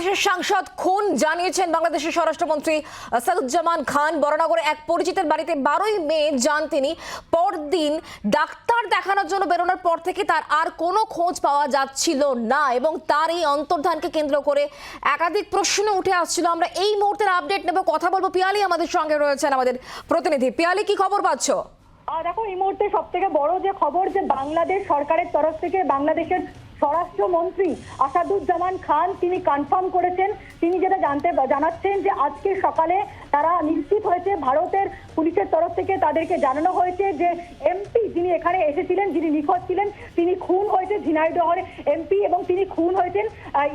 বাংলাদেশের সাংসদ খুন জানিয়েছেন বাংলাদেশের স্বরাষ্ট্রমন্ত্রী সাদুজ্জামান খান। বরানগরে এক পরিচিতের বাড়িতে বারোই মে যান তিনি। পরদিন ডাক্তার দেখানোর জন্য বেরোনোর পর থেকে তার আর কোনো খোঁজ পাওয়া যাচ্ছিল না এবং তার এই অন্তর্ধানকে কেন্দ্র করে একাধিক প্রশ্ন উঠে আসছিল। আমরা এই মুহূর্তের আপডেট নেব, কথা বলব পিয়ালি আমাদের সঙ্গে রয়েছেন আমাদের প্রতিনিধি। পিয়ালি, কি খবর পাচ্ছ? দেখো, এই মুহূর্তে সব থেকে বড় যে খবর যে বাংলাদেশ সরকারের তরফ থেকে বাংলাদেশের স্বরাষ্ট্রমন্ত্রী আসাদুজ্জামান খান তিনি কনফার্ম করেছেন। তিনি যেটা জানতে জানাচ্ছেন যে আজকে সকালে তারা নিশ্চিত হয়েছে ভারতের পুলিশের তরফ থেকে তাদেরকে জানানো হয়েছে যে এমপি যিনি এখানে এসেছিলেন যিনি নিখোঁজ ছিলেন তিনি খুন হয়েছে ঝিনাইদহের এমপি এবং তিনি খুন হয়েছেন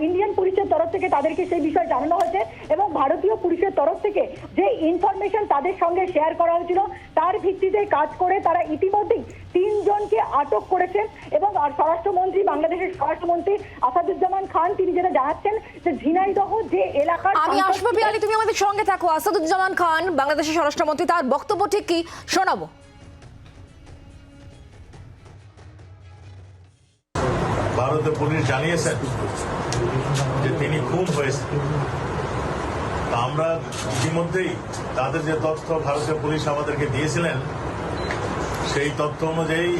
ইন্ডিয়ান পুলিশের তরফ থেকে তাদেরকে সেই বিষয়ে জানানো হয়েছে এবং ভারতীয় পুলিশের তরফ থেকে যে ইনফরমেশন তাদের সঙ্গে শেয়ার করা হয়েছিল তার ভিত্তিতে কাজ করে তারা ইতিমধ্যেই তিনজনকে আটক করেছেন এবং আর স্বরাষ্ট্রমন্ত্রী বাংলাদেশের স্বরাষ্ট্রমন্ত্রী আসাদুজ্জামান খান তিনি যেটা জানাচ্ছেন যে ঝিনাইদহ যে এলাকার আমি আসব পিয়ালি তুমি আমাদের সঙ্গে থাকো আসাদুজ্জামান খান, বাংলাদেশের স্বরাষ্ট্রমন্ত্রী, তার বক্তব্য ঠিক কি শোনাবো। ভারতের পুলিশ জানিয়েছেন যে তিনি খুন হয়েছেন। আমরা ইতিমধ্যেই তাদের যে তথ্য ভারতীয় পুলিশ আমাদেরকে দিয়েছিলেন, সেই তথ্য অনুযায়ী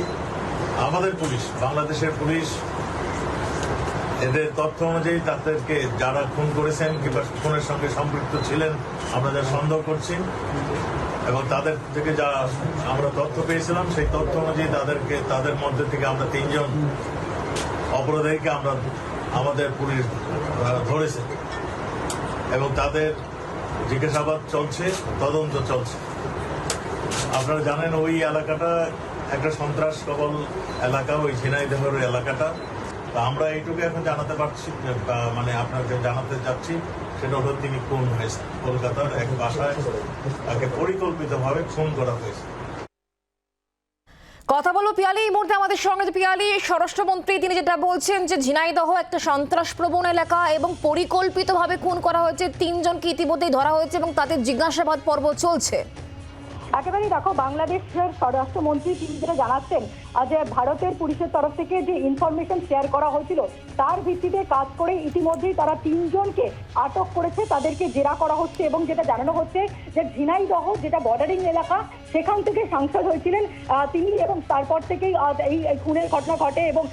আমাদের পুলিশ, বাংলাদেশের পুলিশ এদের তথ্য অনুযায়ী তাদেরকে যারা খুন করেছেন কিংবা খুনের সঙ্গে সম্পৃক্ত ছিলেন, আমরা যা সন্দেহ করছি। এবং তাদের থেকে যা আমরা তথ্য পেয়েছিলাম, সেই তথ্য অনুযায়ী তাদেরকে, তাদের মধ্যে থেকে আমরা তিনজন অপরাধীকে আমরা আমাদের পুলিশ ধরেছে। এবং তাদের জিজ্ঞাসাবাদ চলছে, তদন্ত চলছে। আপনারা জানেন ওই এলাকাটা একটা সন্ত্রাস কবল এলাকা, ওই ঝিনাইদহের এলাকাটা। তা আমরা এইটুকু এখন জানাতে পারছি মানে আপনাকে জানাতে চাচ্ছি সেটা হলো তিনি খুন হয়েছে কলকাতার এক বাসায় তাকে পরিকল্পিতভাবে খুন করা হয়েছে। কথা বলব পিয়ালি এই মুহূর্তে আমাদের সঙ্গে পিয়ালি স্বরাষ্ট্রমন্ত্রী তিনি যেটা বলছেন যে ঝিনাইদহ একটা সন্ত্রাস প্রবণ এলাকা এবং পরিকল্পিতভাবে খুন করা হয়েছে তিনজনকে ইতিমধ্যেই ধরা হয়েছে এবং তাদের জিজ্ঞাসাবাদ পর্ব চলছে। একেবারেই দেখো বাংলাদেশের স্বরাষ্ট্রমন্ত্রী তিনি যেটা জানাচ্ছেন যে ভারতের পুলিশের তরফ থেকে যে ইনফরমেশন শেয়ার করা হয়েছিল, তার ভিত্তিতে কাজ করে ইতিমধ্যেই তারা তিনজনকে আটক করেছে, তাদেরকে জেরা করা হচ্ছে এবং যেটা জানানো হচ্ছে যে ঝিনাইদহ, যেটা বর্ডারিং এলাকা, সেখান থেকে সাংসদ হয়েছিলেন তিনি এবং তারপর থেকেই এই খুনের ঘটনা ঘটে এবং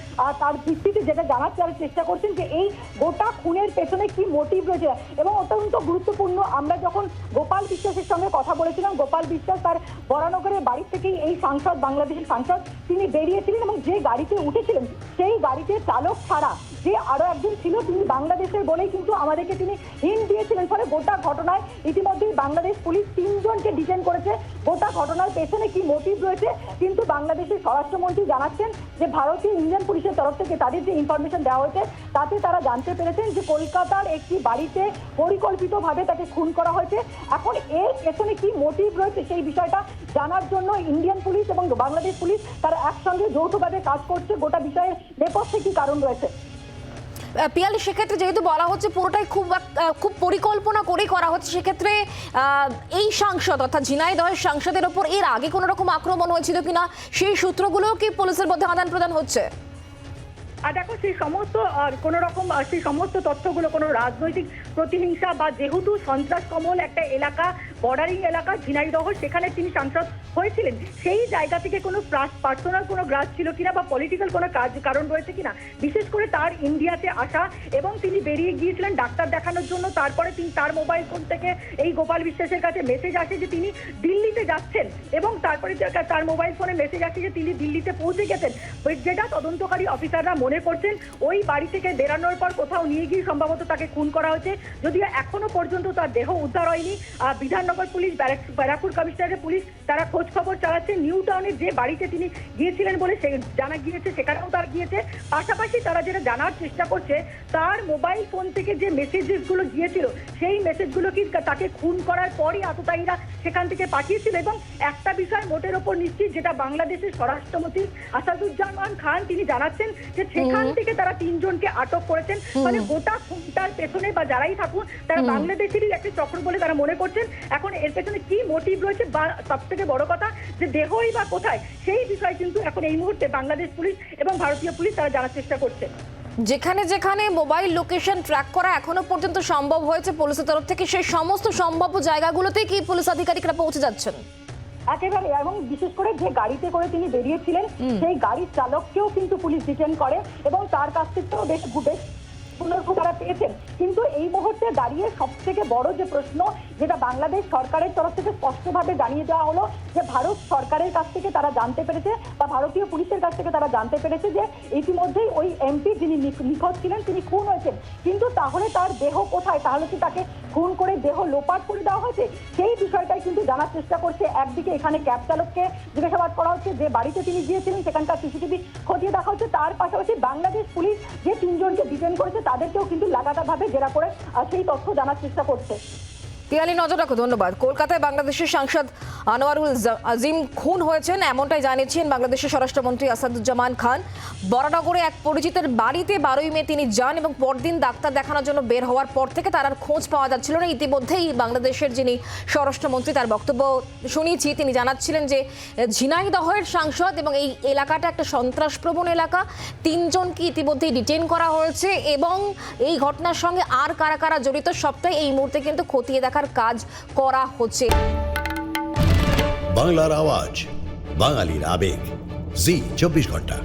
তার ভিত্তিতে যেটা জানার তারা চেষ্টা করছেন যে এই গোটা খুনের পেছনে কি মোটিভ রয়েছে এবং অত্যন্ত গুরুত্বপূর্ণ। আমরা যখন গোপাল বিশ্বাসের সঙ্গে কথা বলেছিলাম, গোপাল বিশ্বাস তার বরানগরের বাড়ি থেকেই এই সাংসদ, বাংলাদেশের সাংসদ, তিনি বেরিয়েছিলেন এবং যে গাড়িতে উঠেছিলেন, সেই গাড়িতে চালক ছাড়া যে আরও একজন ছিল, তিনি বাংলাদেশের বলেই কিন্তু আমাদেরকে তিনি হিন্ট দিয়েছিলেন। গোটা ঘটনায় ইতিমধ্যেই বাংলাদেশ পুলিশ তিনজনকে ডিটেন করেছে। গোটা ঘটনার পেছনে কি মোটিভ রয়েছে? কিন্তু বাংলাদেশের স্বরাষ্ট্রমন্ত্রী জানাচ্ছেন যে ভারতীয় ইন্ডিয়ান পুলিশের তরফ থেকে তাদের যে ইনফরমেশন দেওয়া হয়েছে, তাতে তারা জানতে পেরেছেন যে কলকাতার একটি বাড়িতে পরিকল্পিতভাবে তাকে খুন করা হয়েছে। এখন এর পেছনে কি মোটিভ রয়েছে সেই বিষয়টা জানার জন্য ইন্ডিয়ান পুলিশ এবং বাংলাদেশ পুলিশ তারা একসঙ্গে যৌথভাবে কাজ করছে। গোটা বিষয়ের নেপথ্যে কি কারণ রয়েছে? পিয়ালি, সেক্ষেত্রে যেহেতু বলা হচ্ছে পুরোটাই খুব খুব পরিকল্পনা করেই করা হচ্ছে, সেক্ষেত্রে এই সাংসদ অর্থাৎ ঝিনাইদহের সাংসদের ওপর এর আগে কোনো রকম আক্রমণ হয়েছিল কিনা সেই সূত্রগুলোও কি পুলিশের মধ্যে আদান প্রদান হচ্ছে? আর দেখো, সেই সমস্ত কোন রকম সেই সমস্ত তথ্যগুলো কোনো রাজনৈতিক প্রতিহিংসা বা যেহেতু সন্ত্রাস কমল একটা এলাকা বর্ডারিং এলাকা ঝিনাইদহ সেখানে তিনি সাংসদ হয়েছিলেন। সেই জায়গা থেকে কোনো পার্সোনাল কোনো গ্রাস ছিল কিনা বা পলিটিক্যাল কোনো কাজ কারণ রয়েছে কিনা বিশেষ করে তার ইন্ডিয়াতে আসা এবং তিনি বেরিয়ে গিয়েছিলেন ডাক্তার দেখানোর জন্য। তারপরে তিনি তার মোবাইল ফোন থেকে এই গোপাল বিশ্বাসের কাছে মেসেজ আসে যে তিনি দিল্লিতে যাচ্ছেন এবং তারপরে তার- মোবাইল ফোনে মেসেজ আসে যে তিনি দিল্লিতে পৌঁছে গেছেন। যেটা তদন্তকারী অফিসাররা মনে করছেন ওই বাড়ি থেকে বেরানোর পর কোথাও নিয়ে গিয়ে সম্ভবত তাকে খুন করা হয়েছে। যদিও এখনও পর্যন্ত তার দেহ উদ্ধার হয়নি। আহ, বিধাননগর পুলিশ ব্যারাকপুর কমিশনারের পুলিশ তারা খোঁজ খবর চালাচ্ছে। নিউ টাউনের যে বাড়িতে তিনি গিয়েছিলেন বলে সে জানা গিয়েছে সেখানেও তার গিয়েছে। পাশাপাশি তারা যেটা জানার চেষ্টা করছে তার মোবাইল ফোন থেকে যে মেসেজেসগুলো গিয়েছিল সেই মেসেজগুলো কি তাকে খুন করার পরই আততায়ীরা সেখান থেকে পাঠিয়েছিল এবং একটা বিষয় মোটের ওপর নিশ্চিত যেটা বাংলাদেশের স্বরাষ্ট্রমন্ত্রী আসাদুজ্জামান খান তিনি জানাচ্ছেন যে সেখান থেকে তারা তিনজনকে আটক করেছেন। মানে গোটা খুনটার পেছনে বা যারাই থাকুন তারা বাংলাদেশেরই একটা চক্র বলে তারা মনে করছেন। এখন এর পেছনে কি মোটিভ রয়েছে বা সব থেকে বড় কথা যে দেহই বা কোথায় সেই বিষয় কিন্তু এখন এই মুহূর্তে বাংলাদেশ পুলিশ এবং ভারতীয় পুলিশ তারা জানার চেষ্টা করছে। যেখানে যেখানে মোবাইল লোকেশন ট্র্যাক করা এখনও পর্যন্ত সম্ভব হয়েছে পুলিশের তরফ থেকে সেই সমস্ত সম্ভাব্য জায়গাগুলোতেই কি পুলিশ আধিকারিকরা পৌঁছে যাচ্ছেন? একেবারে এবং বিশেষ করে যে গাড়িতে করে তিনি বেরিয়েছিলেন সেই গাড়ির চালককেও কিন্তু পুলিশ ডিটেন করে এবং তার কাছ থেকেও বেশ বেশ পুনর্ভ তারা পেয়েছেন। কিন্তু এই মুহূর্তে দাঁড়িয়ে সব থেকে বড় যে প্রশ্ন, যেটা বাংলাদেশ সরকারের তরফ থেকে স্পষ্টভাবে জানিয়ে দেওয়া হলো, যে ভারত সরকারের কাছ থেকে তারা জানতে পেরেছে বা ভারতীয় পুলিশের কাছ থেকে তারা জানতে পেরেছে যে ইতিমধ্যেই ওই এমপি যিনি নিখ- নিখোঁজ ছিলেন, তিনি খুন হয়েছেন। কিন্তু তাহলে তার দেহ কোথায়? তাহলে কি তাকে খুন করে দেহ লোপাট করে দেওয়া হয়েছে, সেই বিষয়টাই কিন্তু জানার চেষ্টা করছে একদিকে এখানে ক্যাব চালককে জিজ্ঞাসাবাদ করা হচ্ছে যে বাড়িতে তিনি গিয়েছিলেন, সেখানকার সিসিটিভি খতিয়ে দেখা হচ্ছে, তার পাশাপাশি বাংলাদেশ পুলিশ যে তিনজনকে ডিটেন করেছে, তাদেরকেও কিন্তু লাগাতারভাবে জেরা করে সেই তথ্য জানার চেষ্টা করছে। পিয়ালি নজর রাখো, ধন্যবাদ। কলকাতায় বাংলাদেশের সাংসদ আনোয়ারুল আজিম খুন হয়েছেন, এমনটাই জানিয়েছেন বাংলাদেশের স্বরাষ্ট্রমন্ত্রী আসাদুজ্জামান খান। বরানগরে এক পরিচিতের বাড়িতে বারোই মে তিনি যান এবং পরদিন ডাক্তার দেখানোর জন্য বের হওয়ার পর থেকে তার আর খোঁজ পাওয়া যাচ্ছিল না। ইতিমধ্যেই বাংলাদেশের যিনি স্বরাষ্ট্রমন্ত্রী, তার বক্তব্য শুনিয়েছি। তিনি জানাচ্ছিলেন যে, ঝিনাইদহের সাংসদ এবং এই এলাকাটা একটা সন্ত্রাসপ্রবণ এলাকা। তিনজনকে ইতিমধ্যেই ডিটেন করা হয়েছে এবং এই ঘটনার সঙ্গে আর কারা কারা জড়িত সবটাই এই মুহূর্তে কিন্তু খতিয়ে দেখার কাজ করা হচ্ছে। বাংলার আওয়াজ বাঙালির আবেগ। জি চব্বিশ ঘণ্টা।